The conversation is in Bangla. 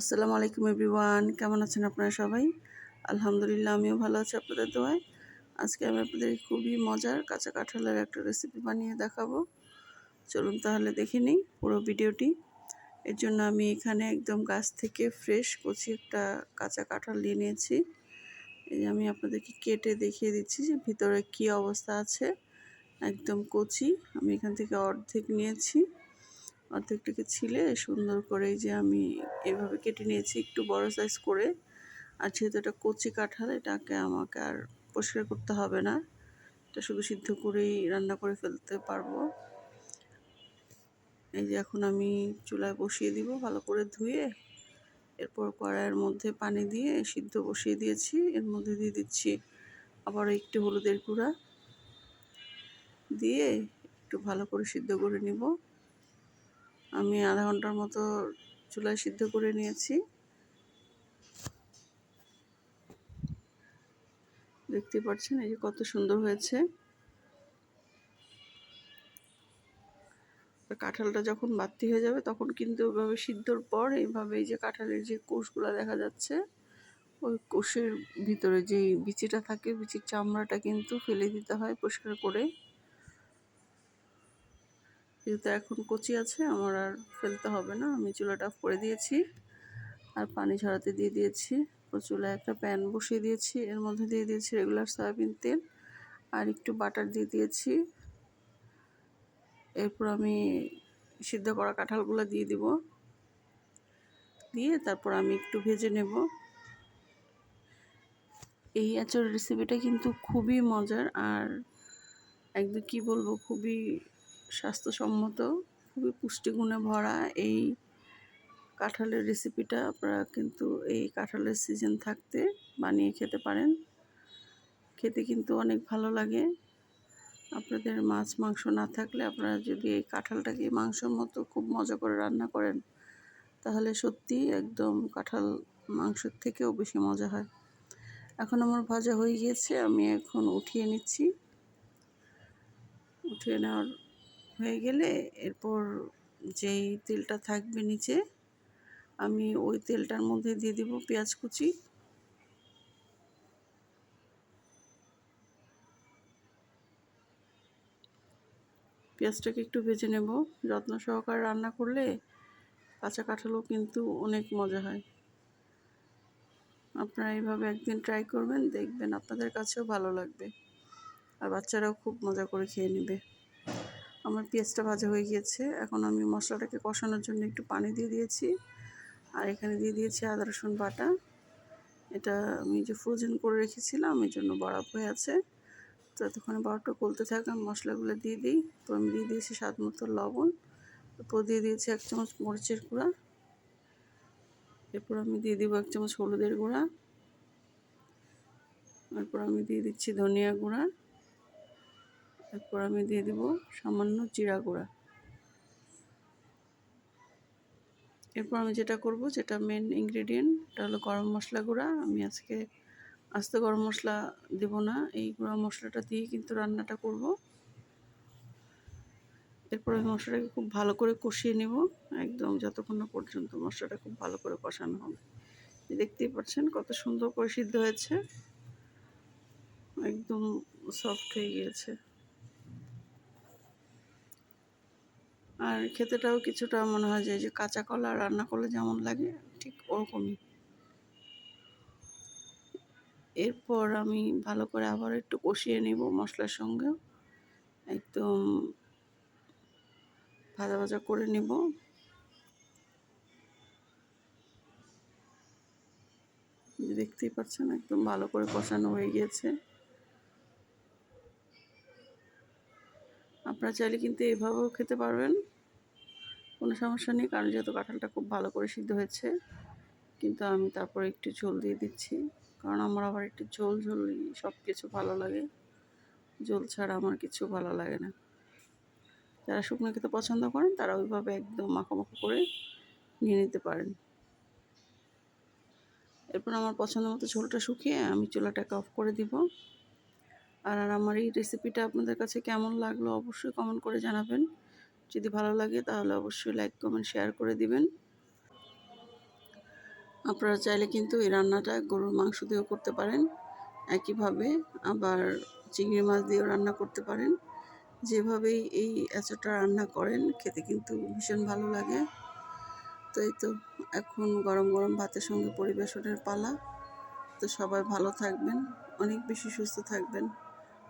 আসসালামু আলাইকুম এভরিওয়ান, কেমন আছেন আপনারা সবাই? আলহামদুলিল্লাহ, আমিও ভালো আছি আপনাদের দোয়ায়। আজকে আমি আপনাদের খুবই মজার কাঁচা কাঁঠালের একটা রেসিপি বানিয়ে দেখাবো। চলুন তাহলে দেখে নিই পুরো ভিডিওটি। এর জন্য আমি এখানে একদম গাছ থেকে ফ্রেশ কচি একটা কাঁচা কাঁঠাল নিয়ে নিয়েছি। এই আমি আপনাদেরকে কেটে দেখিয়ে দিচ্ছি যে ভিতরে কি অবস্থা আছে। একদম কচি, আমি এখান থেকে অর্ধেক নিয়েছি। অর্ধেকটাকে ছিলে সুন্দর করে যে আমি এভাবে কেটে নিয়েছি, একটু বড় সাইজ করে। আর যেহেতু এটা কচি কাঁঠাল, এটাকে আমাকে আর পরিষ্কার করতে হবে না। এটা শুধু সিদ্ধ করেই রান্না করে ফেলতে পারব। এই যে এখন আমি চুলায় বসিয়ে দিব ভালো করে ধুয়ে। এরপর কড়াইয়ের মধ্যে পানি দিয়ে সিদ্ধ বসিয়ে দিয়েছি। এর মধ্যে দিয়ে দিচ্ছি আবার একটু হলুদের গুঁড়া। দিয়ে একটু ভালো করে সিদ্ধ করে নিব। আমি আধা ঘণ্টার মতো চুলায় সিদ্ধ করে নিয়েছি। দেখতে পাচ্ছেন, এই যে কত সুন্দর হয়েছে। কাঁঠালটা যখন বাতি হয়ে যাবে, তখন কিন্তু ওইভাবে সিদ্ধর পর এইভাবে এই যে কাঁঠালের যে কোষগুলো দেখা যাচ্ছে, ওই কোষের ভিতরে যে বিচিটা থাকে, বিচির চামড়াটা কিন্তু ফেলে দিতে হয় পরিষ্কার করে। যেহেতু এখন কচি আছে, আমার আর ফেলতে হবে না। আমি চুলাটা করে দিয়েছি আর পানি ঝরাতে দিয়ে দিয়েছি। চুলায় একটা প্যান বসিয়ে দিয়েছি, এর মধ্যে দিয়ে দিয়েছি রেগুলার সয়াবিন তেল আর একটু বাটার দিয়ে দিয়েছি। এরপর আমি সিদ্ধ করা কাঁঠালগুলো দিয়ে দিব। দিয়ে তারপর আমি একটু ভেজে নেব। এই আচার রেসিপিটা কিন্তু খুবই মজার আর একদম কি বলব, খুবই স্বাস্থ্যসম্মত, খুবই পুষ্টিগুণে ভরা এই কাঁঠালের রেসিপিটা আপনারা কিন্তু এই কাঁঠালের সিজন থাকতে বানিয়ে খেতে পারেন। খেতে কিন্তু অনেক ভালো লাগে। আপনাদের মাছ, মাংস না থাকলে আপনারা যদি এই কাঁঠালটাকে মাংসর মতো খুব মজা করে রান্না করেন, তাহলে সত্যি একদম কাঁঠাল মাংসের থেকেও বেশি মজা হয়। এখন আমার ভাজা হয়ে গিয়েছে, আমি এখন উঠিয়ে নিচ্ছি। উঠিয়ে নেওয়ার হয়ে গেলে এরপর যেই তেলটা থাকবে নিচে, আমি ওই তেলটার মধ্যে দিয়ে দিব পেঁয়াজ কুচি। পেঁয়াজটাকে একটু ভেজে নেব, যত্ন সহকারে রান্না করলে কাঁচা কাঁঠালও কিন্তু অনেক মজা হয়। আপনারা এইভাবে একদিন ট্রাই করবেন, দেখবেন আপনাদের কাছেও ভালো লাগবে। আর বাচ্চারাও খুব মজা করে খেয়ে নেবে। আমার পেঁয়াজটা ভাজা হয়ে গিয়েছে। এখন আমি মশলাটাকে কষানোর জন্য একটু পানি দিয়ে দিয়েছি। আর এখানে দিয়ে দিয়েছি আদা, রসুন বাটা। এটা আমি যে ফ্রোজেন করে রেখেছিলাম, এই জন্য বরফ হয়ে আছে। তো এতক্ষণে বরফটা গলতে থাকা মশলাগুলো দিয়ে দিই। তো আমি দিয়ে দিয়েছি স্বাদ মতো লবণ। এরপর দিয়ে দিয়েছি এক চামচ মরিচের গুঁড়া। এরপর আমি দিয়ে দিব এক চামচ হলুদের গুঁড়া। এরপর আমি দিয়ে দিচ্ছি ধনিয়া গুঁড়া। এরপর আমি দিয়ে দিব সামান্য জিরা গুঁড়া। এরপর আমি যেটা করব, যেটা মেন ইনগ্রেডিয়েন্ট এটা হলো গরম মশলা গুঁড়া। আমি আজকে আস্তে গরম মশলা দেব না, এই গুঁড়া মশলাটা দিয়ে কিন্তু রান্নাটা করব। এরপর আমি মশলাটাকে খুব ভালো করে কষিয়ে নেব, একদম যতক্ষণ না পর্যন্ত মশলাটা খুব ভালো করে কষানো হবে। দেখতেই পাচ্ছেন কত সুন্দর করে সিদ্ধ হয়েছে, একদম সফট হয়ে গিয়েছে। আর খেতেটাও কিছুটা মনে হয় যে যে কাঁচা কলা রান্না করলে যেমন লাগে, ঠিক ওরকমই। এরপর আমি ভালো করে আবার একটু কষিয়ে নেব মশলার সঙ্গে একদম ভাজা ভাজা করে নেব। দেখতেই পাচ্ছেন, একদম ভালো করে কষানো হয়ে গিয়েছে। আপনারা চাইলে কিন্তু এভাবেও খেতে পারবেন। কোনো সমস্যা নেই, কারণ যেহেতু কাঁঠালটা খুব ভালো করে সিদ্ধ হয়েছে, কিন্তু আমি তারপরে একটু ঝোল দিয়ে দিচ্ছি। কারণ আমার আবার একটু ঝোল ঝোল সব কিছু ভালো লাগে। ঝোল ছাড়া আমার কিছু ভালো লাগে না। যারা শুকনো খেতে পছন্দ করেন, তারা ওইভাবে একদম মাখামাখো করে নিয়ে নিতে পারেন। এরপর আমার পছন্দ মতো ঝোলটা শুকিয়ে আমি চুলাটাকে অফ করে দিব। আর আর আমার এই রেসিপিটা আপনাদের কাছে কেমন লাগল অবশ্যই কমেন্ট করে জানাবেন। যদি ভালো লাগে তাহলে অবশ্যই লাইক কমেন্ট শেয়ার করে দিবেন। আপনারা চাইলে কিন্তু এই রান্নাটা গরুর মাংস দিয়েও করতে পারেন। একইভাবে আবার চিংড়ি মাছ দিয়েও রান্না করতে পারেন। যেভাবেই এই এঁচোটা রান্না করেন, খেতে কিন্তু ভীষণ ভালো লাগে। তো এই তো, এখন গরম গরম ভাতের সঙ্গে পরিবেশনের পালা। তো সবাই ভালো থাকবেন, অনেক বেশি সুস্থ থাকবেন।